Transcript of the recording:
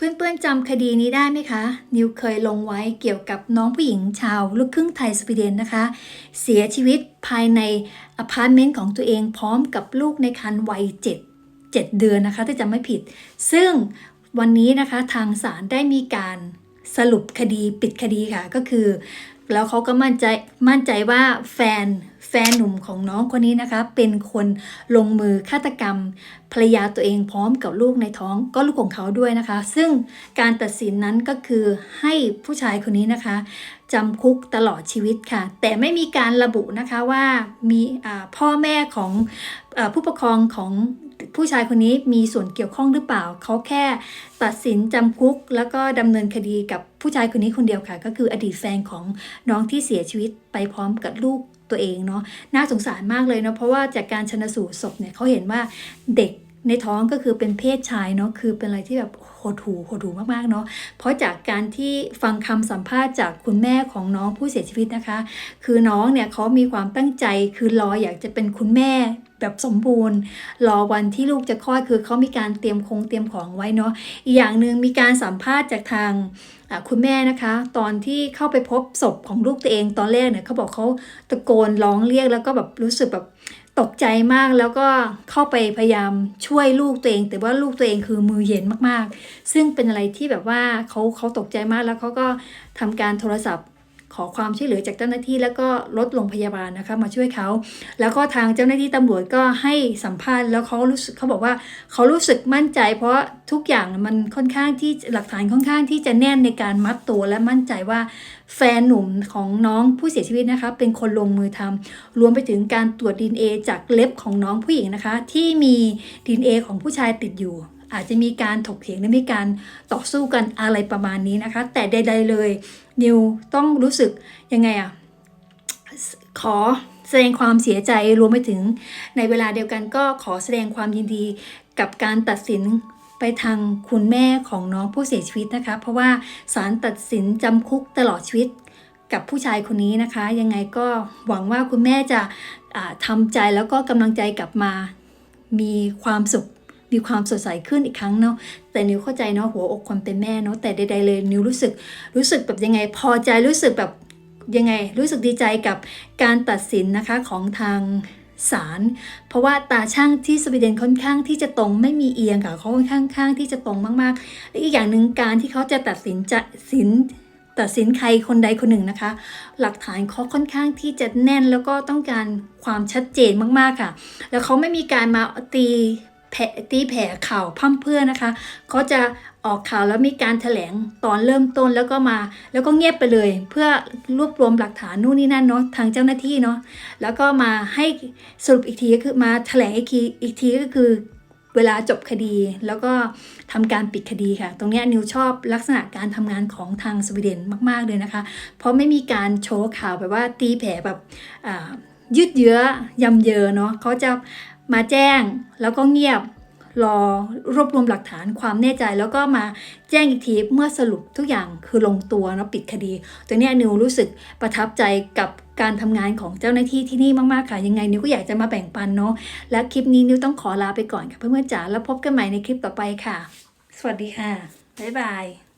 เพื่อนๆจำคดีนี้ได้ไหมคะ นิวเคยลงไว้เกี่ยวกับน้องผู้หญิงชาวลูกครึ่งไทยสวีเดนนะคะ เสียชีวิตภายในอพาร์ตเมนต์ของตัวเองพร้อมกับลูกในครรภ์วัย7 7เดือนนะคะถ้าจำไม่ผิด ซึ่งวันนี้นะคะทางศาลได้มีการสรุปคดีปิดคดีค่ะ ก็คือ แล้วเขาก็มั่นใจมั่นใจว่าแฟนแฟนหนุ่มของน้องคนนี้นะคะ เป็นคนลงมือฆาตกรรมภรรยาตัวเองพร้อมกับลูกในท้องก็ลูกของเขาด้วยนะคะ ซึ่งการตัดสินนั้นก็คือให้ผู้ชายคนนี้นะคะจำคุกตลอดชีวิตค่ะ แต่ไม่มีการระบุนะคะว่ามีพ่อแม่ของอผู้ปกครองของ ผู้ชายคนนี้มีส่วนเกี่ยวข้องหรือเปล่า เขาแค่ตัดสินจำคุก แล้วก็ดำเนินคดีกับผู้ชายคนนี้คนเดียวค่ะ ก็คืออดีตแฟนของน้องที่เสียชีวิตไปพร้อมกับลูกตัวเองเนาะน่าสงสารมากเลยเนาะเพราะว่าจากการชนสูตรศพเนี่ยเขาเห็นว่าเด็กในท้องก็คือเป็นเพศชายเนาะคือเป็นอะไรที่แบบโหดหูโหดหูมากๆเนาะเพราะจากการที่ฟังคำสัมภาษณ์จากคุณแม่ของน้องผู้เสียชีวิตนะคะ คือน้องเนี่ยเขามีความตั้งใจคือรออยากจะเป็นคุณแม่ แบบสมบูรณ์ รอวันที่ลูกจะคลอดคือเขามีการเตรียมคงเตรียมของไว้เนาะอีกอย่างหนึ่งมีการสัมภาษณ์จากทางคุณแม่นะคะ ตอนที่เข้าไปพบศพของลูกตัวเองตอนแรกเนี่ยเขาบอกเขาตะโกนร้องเรียกแล้วก็แบบรู้สึกแบบตกใจมากแล้วก็เข้าไปพยายามช่วยลูกตัวเอง แต่ว่าลูกตัวเองคือมือเย็นมากๆ ซึ่งเป็นอะไรที่แบบว่าเขาเขาตกใจมากแล้วเขาก็ทำการโทรศัพท์ ขอความช่วยเหลือจากเจ้าหน้าที่ แล้วก็รถโรงพยาบาลนะคะมาช่วยเขา แล้วก็ทางเจ้าหน้าที่ตำรวจก็ให้สัมภาษณ์แล้วเขารู้สึกเขาบอกว่าเขารู้สึกมั่นใจ เพราะทุกอย่างมันค่อนข้างที่หลักฐานค่อนข้างที่จะแน่นในการมัดตัวและมั่นใจว่าแฟนหนุ่มของน้องผู้เสียชีวิตนะคะ เป็นคนลงมือทำรวมไปถึงการตรวจดีเอจากเล็บของน้องผู้หญิงนะคะ ที่มีดีเอของผู้ชายติดอยู่ อาจจะมีการถกเถียงและมีการต่อสู้กันอะไรประมาณนี้นะคะ แต่ใด ๆ เลยนิวต้องรู้สึกยังไงอะขอแสดงความเสียใจรวมไปถึงในเวลาเดียวกันก็ขอแสดงความยินดีกับการตัดสินไปทางคุณแม่ของน้องผู้เสียชีวิตนะคะ เพราะว่าศาลตัดสินจำคุกตลอดชีวิตกับผู้ชายคนนี้นะคะ ยังไงก็หวังว่าคุณแม่จะทำใจแล้วก็กำลังใจกลับมามีความสุข มีความสดใสขึ้นอีกครั้งเนาะแต่นิวเข้าใจเนาะหัวอกคนเป็นแม่เนาะแต่ใดๆเลยนิวรู้สึกรู้สึกแบบยังไงพอใจรู้สึกแบบยังไงรู้สึกดีใจกับการตัดสินนะคะของทางศาลเพราะว่าตาช่างที่สวีเดนค่อนข้างที่จะตรงไม่มีเอียงค่ะเขาค่อนข้างข้างที่จะตรงมากๆและอีกอย่างหนึ่งการที่เขาจะตัดสินจะสินตัดสินใครคนใดคนหนึ่งนะคะ หลักฐานเขาค่อนข้างที่จะแน่นแล้วก็ต้องการความชัดเจนมากๆค่ะ แล้วเขาไม่มีการมาตี แผ่ตีแผ่ข่าวพ่ำเพื่อนะคะเขาจะออกข่าวแล้วมีการแถลงตอนเริ่มต้นแล้วก็มา แล้วก็เงียบไปเลย เพื่อรวบรวมหลักฐานนู่นนี่นั่นเนาะทางเจ้าหน้าที่เนาะแล้วก็มาให้สรุปอีกทีก็คือมาแถลงอีกทีอีกทีก็คือเวลาจบคดีแล้วก็ทำการปิดคดีค่ะ ตรงนี้นิวชอบลักษณะการทำงานของทางสวีเดนมากๆเลยนะคะ เพราะไม่มีการโชว์ข่าวแบบว่าตีแผ่แบบยืดเยื้อยำเยอเนาะเขาจะ มาแจ้งแล้วก็เงียบรอรวบรวมหลักฐานความแน่ใจ แล้วก็มาแจ้งอีกทีเมื่อสรุปทุกอย่างคือลงตัวเนาะปิดคดีตรงนี้นิวรู้สึกประทับใจกับการทำงานของเจ้าหน้าที่ที่นี่มากๆค่ะยังไงนิวก็อยากจะมาแบ่งปันเนาะและคลิปนี้นิวต้องขอลาไปก่อนค่ะเพื่อนๆจ๋าแล้วพบกันใหม่ในคลิปต่อไปค่ะ สวัสดีค่ะบ๊ายบาย